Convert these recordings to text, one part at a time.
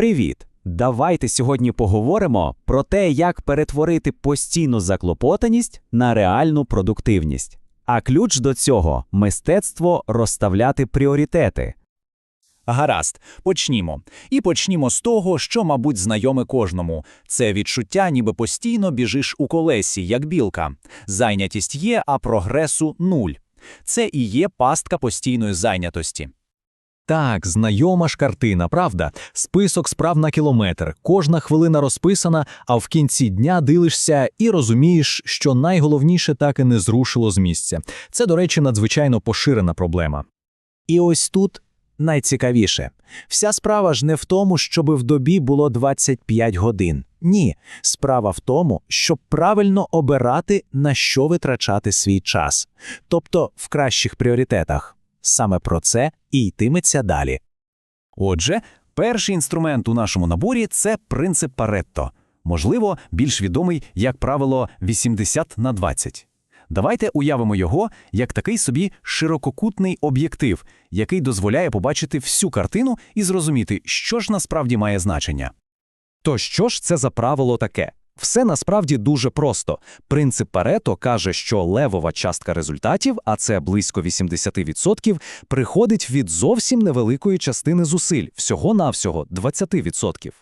Привіт! Давайте сьогодні поговоримо про те, як перетворити постійну заклопотаність на реальну продуктивність. А ключ до цього мистецтво розставляти пріоритети. Гаразд, почнімо. І почнімо з того, що, мабуть, знайоме кожному. Це відчуття, ніби постійно біжиш у колесі, як білка. Зайнятість є, а прогресу нуль. Це і є пастка постійної зайнятості. Так, знайома ж картина, правда? Список справ на кілометр, кожна хвилина розписана, а в кінці дня дивишся і розумієш, що найголовніше так і не зрушило з місця. Це, до речі, надзвичайно поширена проблема. І ось тут найцікавіше. Вся справа ж не в тому, щоби в добі було 25 годин. Ні, справа в тому, щоб правильно обирати, на що витрачати свій час. Тобто в кращих пріоритетах. Саме про це і йтиметься далі. Отже, перший інструмент у нашому наборі це принцип Паретто. Можливо, більш відомий як правило 80 на 20. Давайте уявимо його як такий собі ширококутний об'єктив, який дозволяє побачити всю картину і зрозуміти, що ж насправді має значення. То що ж це за правило таке? Все насправді дуже просто. Принцип Парето каже, що левова частка результатів, а це близько 80%, приходить від зовсім невеликої частини зусиль, всього-навсього 20%.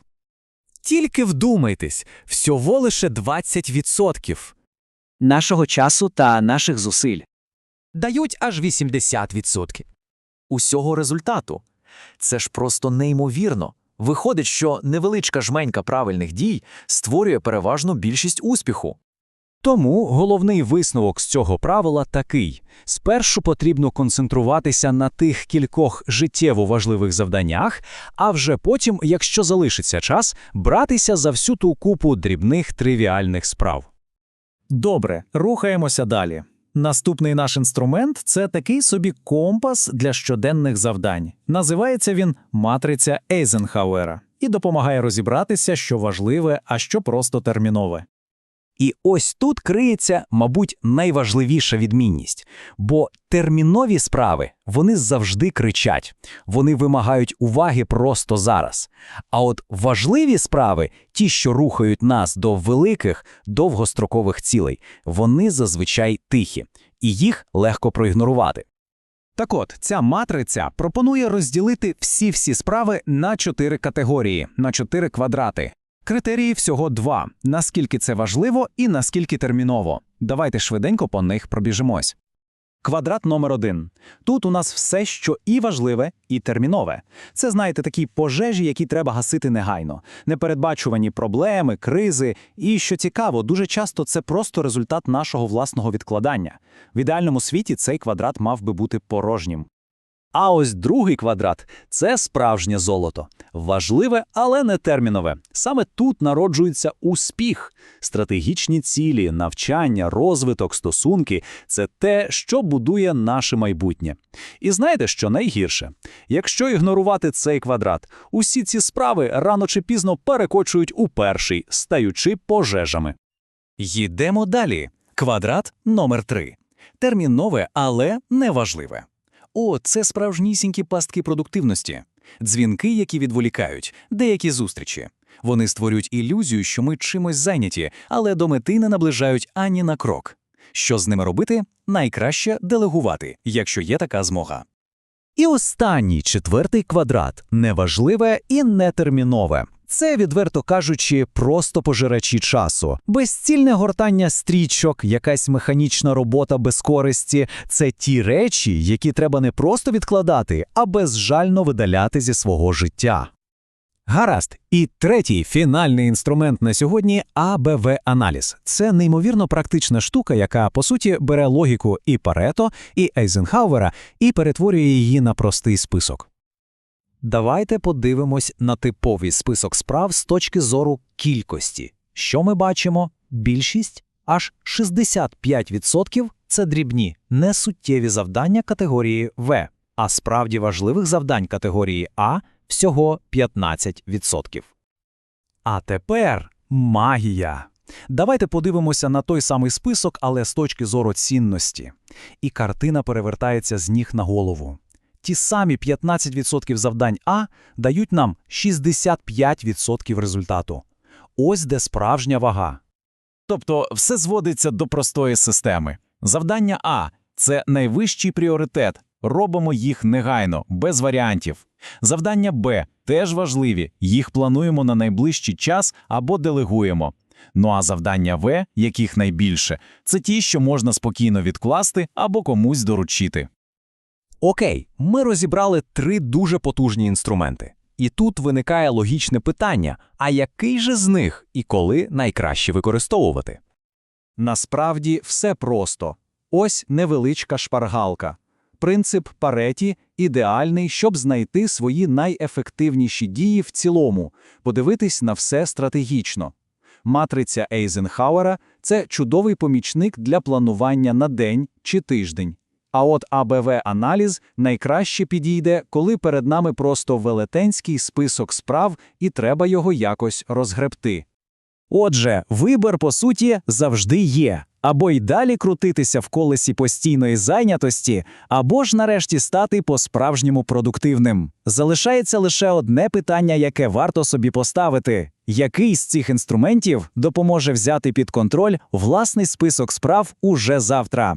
Тільки вдумайтесь, всього лише 20% нашого часу та наших зусиль. дають аж 80% усього результату. Це ж просто неймовірно. Виходить, що невеличка жменька правильних дій створює переважну більшість успіху. Тому головний висновок з цього правила такий: спершу потрібно концентруватися на тих кількох життєво важливих завданнях, а вже потім, якщо залишиться час, братися за всю ту купу дрібних тривіальних справ. Добре, рухаємося далі. Наступний наш інструмент це такий собі компас для щоденних завдань. Називається він матриця Ейзенхауера і допомагає розібратися, що важливе, а що просто термінове. І ось тут криється, мабуть, найважливіша відмінність, бо термінові справи вони завжди кричать, вони вимагають уваги просто зараз. А от важливі справи, ті, що рухають нас до великих довгострокових цілей, вони зазвичай тихі, і їх легко проігнорувати. Так от, ця матриця пропонує розділити всі-всі справи на чотири категорії, на чотири квадрати. Критерії всього два: наскільки це важливо і наскільки терміново. Давайте швиденько по них пробіжимось. Квадрат номер один. Тут у нас все, що і важливе, і термінове. Це, знаєте, такі пожежі, які треба гасити негайно, непередбачувані проблеми, кризи. І що цікаво, дуже часто це просто результат нашого власного відкладання. В ідеальному світі цей квадрат мав би бути порожнім. А ось другий квадрат це справжнє золото. Важливе, але не термінове. Саме тут народжується успіх. Стратегічні цілі, навчання, розвиток, стосунки це те, що будує наше майбутнє. І знаєте, що найгірше? Якщо ігнорувати цей квадрат, усі ці справи рано чи пізно перекочують у перший, стаючи пожежами. Йдемо далі. Квадрат номер 3 Термінове, але неважливе. О, це справжнісінькі пастки продуктивності. Дзвінки, які відволікають, деякі зустрічі. Вони створюють ілюзію, що ми чимось зайняті, але до мети не наближають ані на крок. Що з ними робити? Найкраще делегувати, якщо є така змога. І останній четвертий квадрат неважливе і нетермінове. Це, відверто кажучи, просто пожирачі часу. Безцільне гортання стрічок, якась механічна робота без користі це ті речі, які треба не просто відкладати, а безжально видаляти зі свого життя. Гаразд, і третій фінальний інструмент на сьогодні АБВ-аналіз. Це неймовірно практична штука, яка по суті бере логіку і Парето, і Ейзенхауера і перетворює її на простий список. Давайте подивимось на типовий список справ з точки зору кількості. Що ми бачимо? Більшість аж 65% – це дрібні, несуттєві завдання категорії В, а справді важливих завдань категорії А всього 15%. А тепер магія. Давайте подивимося на той самий список, але з точки зору цінності. І картина перевертається з ніг на голову. Ті самі 15% завдань А дають нам 65% результату. Ось де справжня вага. Тобто все зводиться до простої системи. Завдання А – це найвищий пріоритет. Робимо їх негайно, без варіантів. Завдання Б теж важливі, їх плануємо на найближчий час або делегуємо. Ну а завдання В, яких найбільше, це ті, що можна спокійно відкласти або комусь доручити. Окей, ми розібрали три дуже потужні інструменти. І тут виникає логічне питання: а який же з них і коли найкраще використовувати? Насправді все просто. Ось невеличка шпаргалка. Принцип Пареті ідеальний, щоб знайти свої найефективніші дії в цілому, подивитись на все стратегічно. Матриця Ейзенхауера – це чудовий помічник для планування на день чи тиждень. А от АБВ-аналіз найкраще підійде, коли перед нами просто велетенський список справ і треба його якось розгребти. Отже, вибір, по суті, завжди є. Або й далі крутитися в колесі постійної зайнятості, або ж нарешті стати по-справжньому продуктивним. Залишається лише одне питання, яке варто собі поставити: який з цих інструментів допоможе взяти під контроль власний список справ уже завтра?